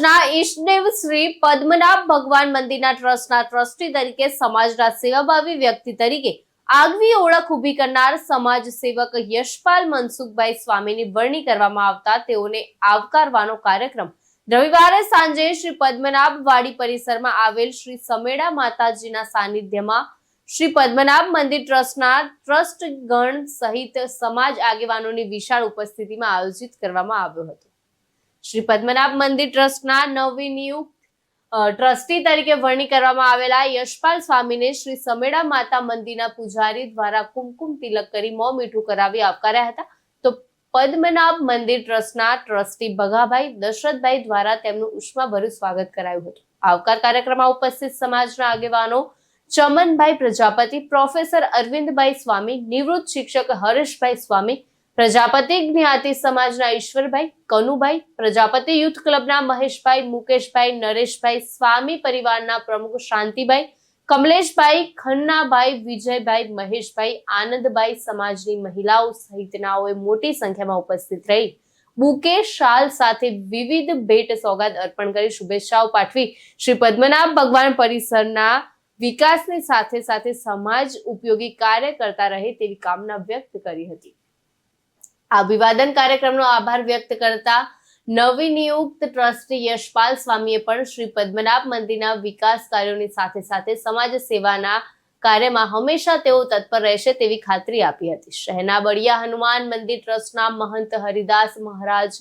સમાજના ઈષ્ટદેવ શ્રી પદ્મનાભ ભગવાન મંદિરના ટ્રસ્ટના ટ્રસ્ટી તરીકે સમાજના સેવાભાવી વ્યક્તિ તરીકે આગવી ઓળખ ઊભી કરનાર સમાજ સેવક યશપાલ મનસુખભાઈ સ્વામીની વરણી કરવામાં આવતા તેઓને આવકારવાનો કાર્યક્રમ રવિવારે સાંજે શ્રી પદ્મનાભ વાડી પરિસરમાં આવેલ શ્રી સમેડા માતાજીના સાનિધ્યમાં શ્રી પદ્મનાભ મંદિર ટ્રસ્ટના ટ્રસ્ટ ગણ સહિત સમાજ આગેવાનોની વિશાળ ઉપસ્થિતિમાં આયોજિત કરવામાં આવ્યો હતો. શ્રી પદ્મનાભ મંદિર ટ્રસ્ટના નવી નિયુક્ત ટ્રસ્ટી તરીકે વરણી કરવામાં આવેલા યશપાલ સ્વામીને શ્રી સમેડા માતા મંદિરના પૂજારી દ્વારા કુમકુમ તિલક કરી મોં મીઠું કરાવી આવકાર્યા હતા. તો પદ્મનાભ મંદિર ટ્રસ્ટના ટ્રસ્ટી ભગાભાઈ દશરથભાઈ દ્વારા તેમનું ઉષ્માભર્યું સ્વાગત કરાયું હતું. આવકાર કાર્યક્રમમાં ઉપસ્થિત સમાજના આગેવાનો ચમનભાઈ પ્રજાપતિ, પ્રોફેસર અરવિંદભાઈ સ્વામી, નિવૃત્ત શિક્ષક હરેશભાઈ સ્વામી પ્રજાપતિ જ્ઞાતિ સમાજના ઈશ્વરભાઈ, કનુભાઈ, પ્રજાપતિ યુથ ક્લબના મહેશભાઈ, મુકેશભાઈ, નરેશભાઈ, સ્વામી પરિવારના પ્રમુખ શાંતિભાઈ, કમલેશભાઈ, ખન્નાભાઈ, વિજયભાઈ, મહેશભાઈ, આનંદભાઈ સમાજની મહિલાઓ સહિતનાઓએ મોટી સંખ્યામાં ઉપસ્થિત રહી. બુકે શાલ સાથે વિવિધ ભેટ સોગાદ અર્પણ કરી શુભેચ્છાઓ પાઠવી. શ્રી પદ્મનાભ ભગવાન પરિસરના વિકાસની સાથે સાથે સમાજ ઉપયોગી કાર્ય કરતા રહે તેવી કામના વ્યક્ત કરી હતી. અભિવાદન કાર્યક્રમનો આભાર વ્યક્ત કરતા નવનિયુક્ત ટ્રસ્ટી યશપાલ સ્વામીએ પણ શ્રી પદ્મનાભ મંદિરના વિકાસ કાર્યોની સાથે સાથે સમાજ સેવાના કાર્યમાં હંમેશા તેઓ તત્પર રહેશે તેવી ખાતરી આપી હતી. શહેરના બળિયા હનુમાન મંદિર ટ્રસ્ટના મહંત હરિદાસ મહારાજ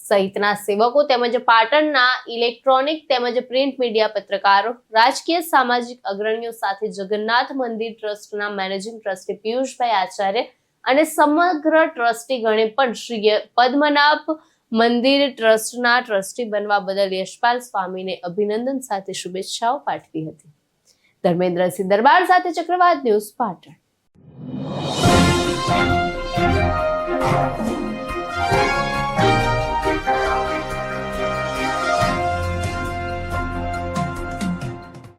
સહિતના સેવકો તેમજ પાટણના ઇલેક્ટ્રોનિક તેમજ પ્રિન્ટ મીડિયા પત્રકારો, રાજકીય સામાજિક અગ્રણીઓ સાથે જગન્નાથ મંદિર ટ્રસ્ટના મેનેજિંગ ટ્રસ્ટી પિયુષભાઈ આચાર્ય અને સમગ્ર ટ્રસ્ટી ગણે પણ શ્રી પદ્મનાભ મંદિર ટ્રસ્ટના ટ્રસ્ટી બનવા બદલ યશપાલ સ્વામીને અભિનંદન સાથે શુભેચ્છાઓ પાઠવી હતી. ધર્મેન્દ્રસિંહ દરબાર સાથે ચક્રવાત ન્યૂઝ પાટણ.